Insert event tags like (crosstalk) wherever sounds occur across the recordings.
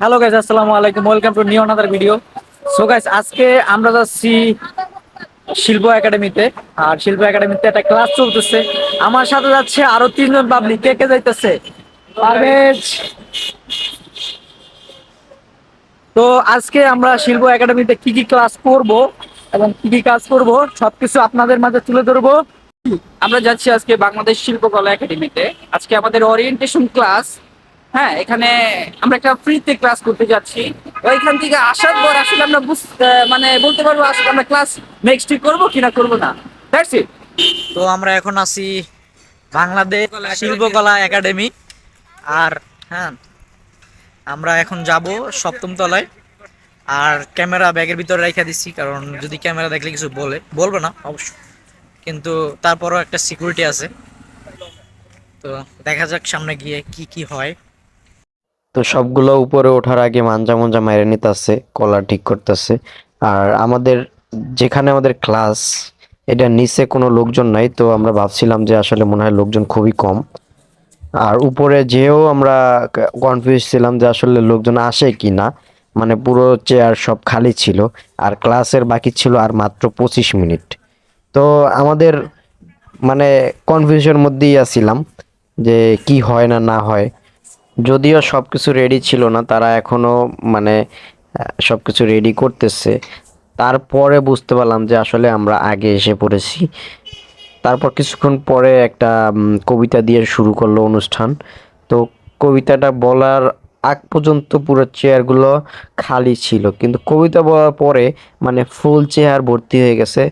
Hello guys আসসালামু আলাইকুম। Welcome to new another video so guys আজকে আমরা যাচ্ছি শিল্প একাডেমিতে। আর শিল্প একাডেমিতে একটা ক্লাস চলতেছে। আমার সাথে যাচ্ছে আরও তিনজন পাবলিক কে কে যাইতেছে? পারভেজ। তো আজকে আমরা শিল্প একাডেমিতে কি কি ক্লাস করব এবং কি কি কাজ করব, সবকিছু আপনাদের মাঝে তুলে ধরবো। আমরা যাচ্ছি আজকে বাংলাদেশ শিল্পকলা একাডেমিতে। আজকে আমাদের ওরিয়েন্টেশন ক্লাস হ্যাঁ এখানে আমরা একটা ফ্রিতে ক্লাস করতে যাচ্ছি। ওইখান থেকে আসার পর আসলে আমরা মানে বলতে পারব আসলে আমরা ক্লাস নেক্সট উইক করব কিনা করব না। দ্যাটস ইট তো আমরা এখন আছি বাংলাদেশ শিল্পকলা একাডেমি। আর হ্যাঁ আমরা এখন যাব সপ্তম তলায়। আর ক্যামেরা ব্যাগের ভিতরে রেখে দিচ্ছি, কারণ যদি ক্যামেরা দেখলে কিছু বলে, বলবে না, অবশ্য। কিন্তু তারপরও একটা সিকিউরিটি আছে। তো দেখা যাক সামনে গিয়ে কি কি হয়। তো সবগুলো উপরে ওঠার আগে মাঞ্জা মঞ্জা মাইরে নিতেছে, কলার ঠিক করতেছে। আর আমাদের যেখানে আমাদের ক্লাস এটা নিচে কোনো লোকজন নাই, তো আমরা ভাবছিলাম যে আসলে মনে হয় লোকজন খুবই কম। আর উপরে যেও আমরা কনফিউজ ছিলাম যে আসলে লোকজন আসে কি না মানে পুরো চেয়ার সব খালি ছিল, আর ক্লাসের বাকি ছিল আর মাত্র পঁচিশ মিনিট। তো আমাদের মানে কনফিউশনের মধ্যেই আছিলাম যে কি হয় না না হয়। যদিও সব কিছু রেডি ছিল না, তারা এখনও মানে সব কিছু রেডি করতেছে। তারপরে বুঝতে পারলাম যে আসলে আমরা আগে এসে পড়েছি। তারপর কিছুক্ষণ পরে একটা কবিতা দিয়ে শুরু করল অনুষ্ঠান। তো কবিতাটা বলার আগ পর্যন্ত পুরো চেয়ারগুলো খালি ছিল। কিন্তু কবিতা বলার পরে মানে ফুল চেয়ার ভর্তি হয়ে গেছে।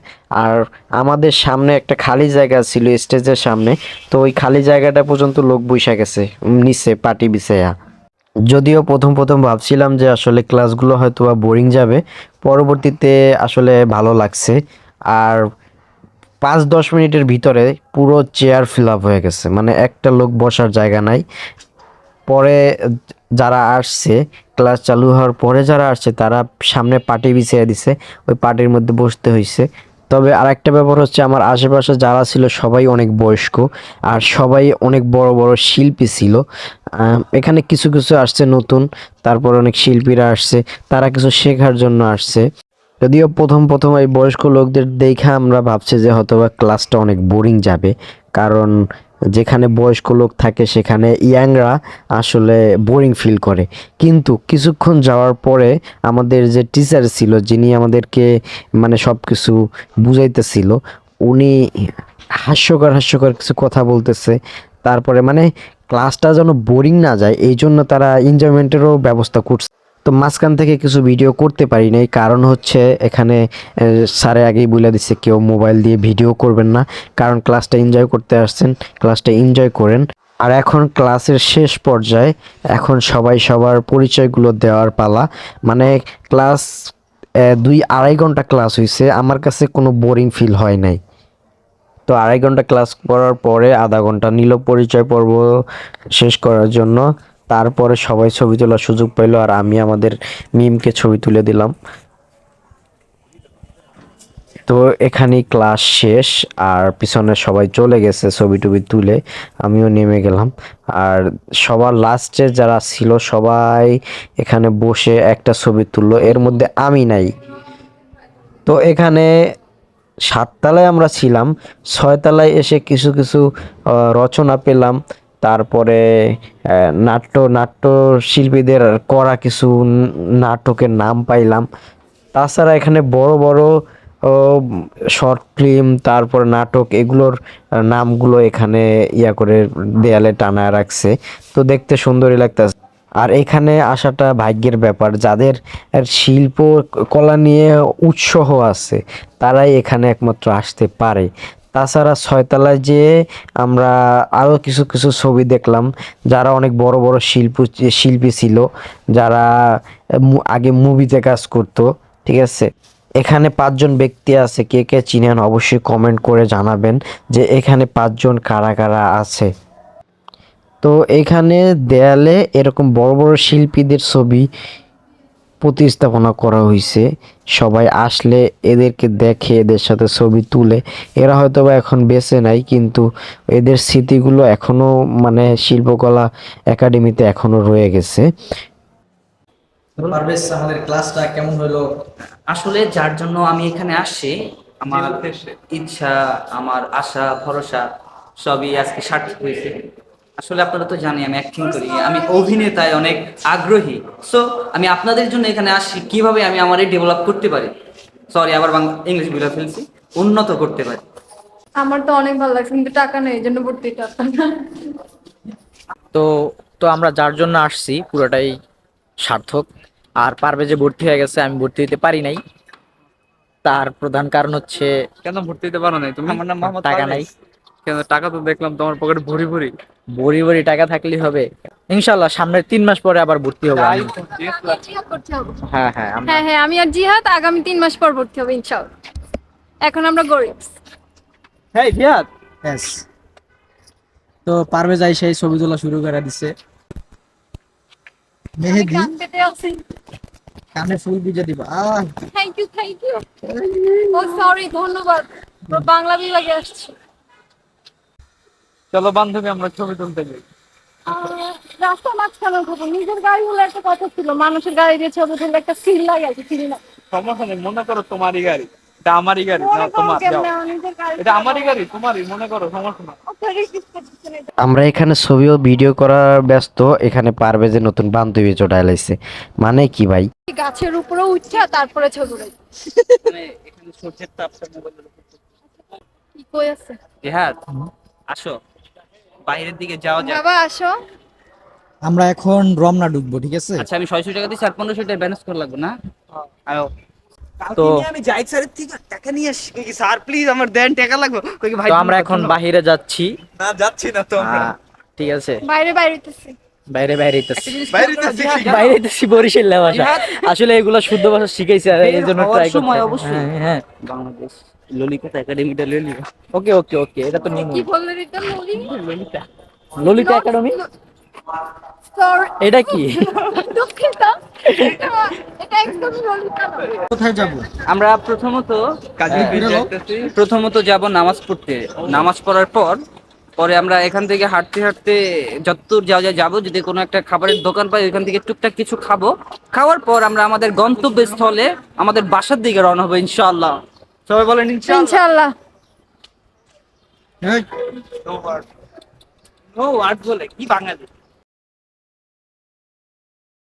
আর আমাদের সামনে একটা খালি জায়গা ছিল স্টেজের সামনে। তো ওই খালি জায়গাটা পর্যন্ত লোক বসে গেছে নিচে, পাটি বিছায়া। যদিও প্রথম প্রথম ভাবছিলাম যে আসলে ক্লাসগুলো হয়তো বা বোরিং যাবে। পরবর্তীতে আসলে ভালো লাগছে। আর পাঁচ দশ মিনিটের ভিতরে পুরো চেয়ার ফিল আপ হয়ে গেছে। মানে একটা লোক বসার জায়গা নাই। পরে যারা আসছে, ক্লাস চালু হওয়ার পরে যারা আসছে, তারা সামনে পার্টি বিছিয়ে দিছে, ওই পার্টির মধ্যে বসতে হয়েছে তবে আরেকটা ব্যাপার হচ্ছে, আমার আশেপাশে যারা ছিল, সবাই অনেক বয়স্ক, আর সবাই অনেক বড় বড় শিল্পী ছিল। এখানে কিছু কিছু আসছে নতুন, তারপর অনেক শিল্পীরা আসছে, তারা কিছু শেখার জন্য আসছে। যদিও প্রথম প্রথম এই বয়স্ক লোকদের দেখে আমরা ভাবছি যে হয়তোবা ক্লাসটা অনেক বোরিং যাবে। কারণ যেখানে বয়স্ক লোক থাকে, সেখানে ইয়াংরা আসলে বোরিং ফিল করে। কিন্তু কিছুক্ষণ যাওয়ার পরে আমাদের যে টিচার ছিল, যিনি আমাদেরকে মানে সব কিছু বুঝাইতেছিল, উনি হাস্যকর হাস্যকর কিছু কথা বলতেছে। তারপরে মানে ক্লাসটা যেন বোরিং না যায় এই জন্য তারা এনজয়মেন্টেরও ব্যবস্থা করছে। তো মাঝখান থেকে কিছু ভিডিও করতে পারি নাই। কারণ হচ্ছে এখানে স্যারে আগেই বলে দিচ্ছে কেউ মোবাইল দিয়ে ভিডিও করবেন না। কারণ ক্লাসটা এনজয় করতে আসছেন ক্লাসটা এনজয় করেন। আর এখন ক্লাসের শেষ পর্যায়ে, এখন সবাই সবার পরিচয়গুলো দেওয়ার পালা। মানে ক্লাস দুই আড়াই ঘণ্টা ক্লাস হয়েছে আমার কাছে কোনো বোরিং ফিল হয় নাই। তো আড়াই ঘণ্টা ক্লাস করার পরে আধা ঘণ্টা নিল পরিচয় পর্ব শেষ করার জন্য। তারপরে সবাই ছবি তোলার সুযোগ পাইলো আর আমি আমাদের মিমকে ছবি তুলে দিলাম। তো এখানেই ক্লাস শেষ আর পিছনে সবাই চলে গেছে ছবি টবি তুলে, আমিও নেমে গেলাম। আর সবার লাস্টে যারা ছিল সবাই এখানে বসে একটা ছবি তুললো, এর মধ্যে আমি নাই। তো এখানে সাততলায় আমরা ছিলাম, ছয়তলায় এসে কিছু কিছু রচনা পেলাম। তারপরে নাট্য নাট্য শিল্পীদের করা কিছু নাটকের নাম পাইলাম। তাছাড়া এখানে বড় বড় শর্ট ফিল্ম, তারপর নাটক, এগুলোর নামগুলো এখানে ইয়া করে দেয়ালে টানা রাখছে। তো দেখতে সুন্দরই লাগতেছে। আর এখানে আসাটা ভাগ্যের ব্যাপার। যাদের শিল্প, কলা নিয়ে উৎসাহ আছে, তারাই এখানে একমাত্র আসতে পারে। তাছাড়া ছয়তলায় যেয়ে আমরা আরও কিছু কিছু ছবি দেখলাম, যারা অনেক বড় বড় শিল্প, শিল্পী ছিল, যারা আগে মুভিতে কাজ করতো, ঠিক আছে? এখানে পাঁচজন ব্যক্তি আছে, কে কে চিনেন অবশ্যই কমেন্ট করে জানাবেন যে এখানে পাঁচজন কারা কারা আছে। তো এখানে দেয়ালে এরকম বড় বড় শিল্পীদের ছবি প্রতিস্থাপনা করা হয়েছে সবাই আসলে এদেরকে দেখে এদের সাথে ছবি তুলে। এরা হয়তো বা এখন বেঁচে নাই কিন্তু এদের স্মৃতিগুলো এখনও মানে শিল্পকলা একাডেমিতে এখনও রয়ে গেছে। পারভেজ আমাদের ক্লাসটা কেমন হলো? আসলে যার জন্য আমি এখানে আসছি আমার ইচ্ছা আমার আশা ভরসা সবই আজকে সার্থক হয়েছে। আসলে আপনারা তো জানি আমি অ্যাক্টিং করি আমি অভিনেতায় অনেক আগ্রহী। সো আমি আপনাদের জন্য এখানে আসি কীভাবে আমি আমার ডেভেলপ করতে পারি? সরি আবার বাংলা ইংলিশ বলে ফেলছি। উন্নত করতে পারি। আমার তো অনেক ভালো লাগছে কিন্তু টাকা নেই এই জন্য ভর্তি পারতাম তো তো আমরা যার জন্য আসছি পুরোটাই সার্থক। আর পারবে যে ভর্তি হয়ে গেছে আমি ভর্তি হতে পারি নাই। তার প্রধান কারণ হচ্ছে কেন ভর্তি দিতে পারো নাই তুমি? আমার নাম মোহাম্মদ টাকা। নাই। কেন? টাকা তো দেখলাম তোমার পকেটে ভরি ভরি। বড়ি বড়ি টাকা থাকলেই হবে। ইনশাল্লাহ সামনের তিন মাস পরে আবার ভর্তি হব আমি। হ্যাঁ হ্যাঁ আমরা হ্যাঁ হ্যাঁ আমি আর জিহাদ আগামী তিন মাস পর ভর্তি হবে ইনশাল্লাহ এখন আমরা গরিব। হ্যাঁ জিয়াদ. তো পারভেজ আই সেই ছবি তোলা শুরু করে দিছে। মেহেদি। কান ফুল দিবা। আহ! থ্যাংক ইউ থ্যাংক ইউ ও সরি ধন্যবাদ। বাংলা বিভাগে আসছি। চলো বান্ধবী আমরা ছবি তুলতে যাই। রাস্তা মাঝখানে উঠবো নিজের গাড়ি হলে একটা কথা ছিল মানুষের গাড়ি দিয়ে ছবি তুললে একটা ফিল লাগে আর কি ফিল না। সমস্যা নেই মনে করো তোমারই গাড়ি এটা আমারই গাড়ি না তোমার এটা আমারই গাড়ি তোমারই মনে করো সমস্যা না। আমরা এখানে ছবি ও ভিডিও করার ব্যস্ত এখানে পারবে যে নতুন বান্ধবী চটায় লাইছে মানে কি ভাই? গাছের উপরে উঠছে তারপরে ছবি তুলে মানে এখানে সূর্যের তাপটা মোবাইলের উপর কি কই আছে? জিহাদ আসো। বাইরের দিকে যাওয়া যাক। বাবা আসো। আমরা এখন রমনা ঢুকবো ঠিক আছে? আচ্ছা আমি ছয়শো টাকা দিয়ে চার পনেরোশো টাকা ব্যালেন্স করা লাগবে না? আয়ো তো আমি যাই স্যারের থেকে টাকা নিয়ে আসি কি, স্যার প্লিজ আমার দেন টাকা লাগবে? কই কি, ভাই তো আমরা এখন বাইরে যাচ্ছি। না যাচ্ছি না তো আমরা। ঠিক আছে। বাইরে বাইরে হইতেছি। বাইরে বাইরে (laughs) বাইরে যাচ্ছি বাইরে হইতেছি বরিশাল ভাষা আসলে এগুলো শুদ্ধ ভাষা শিখাইছে আর এই জন্য ট্রাই সময় করতে অবশ্যই। হ্যাঁ হ্যাঁ। বাংলাদেশ। ললিতা একাডেমিটা ললিতা ওকে ওকে ওকে এটা তো নিয়ম কি বললেন এটা নলি ললিতা। ললিতা একাডেমি এটা কি? (laughs) দুঃখিত। এটা এটা একদমই ললিতা কোথায় যাব? আমরা প্রথমত কাজী প্রথমত যাব নামাজ পড়তে। নামাজ পড়ার পর পরে আমরা এখান থেকে হাঁটতে হাঁটতে যতদূর যাওয়া যায় যাব যদি কোনো একটা খাবারের দোকান পাই ওইখান থেকে টুকটাক কিছু খাব। খাওয়ার পর আমরা আমাদের গন্তব্যস্থলে আমাদের বাসার দিকে রওনা হব ইনশাআল্লাহ। সবাই বলেন ইনশাআল্লাহ। ইনশাআল্লাহ। ও আট বলে কি বাঙালি?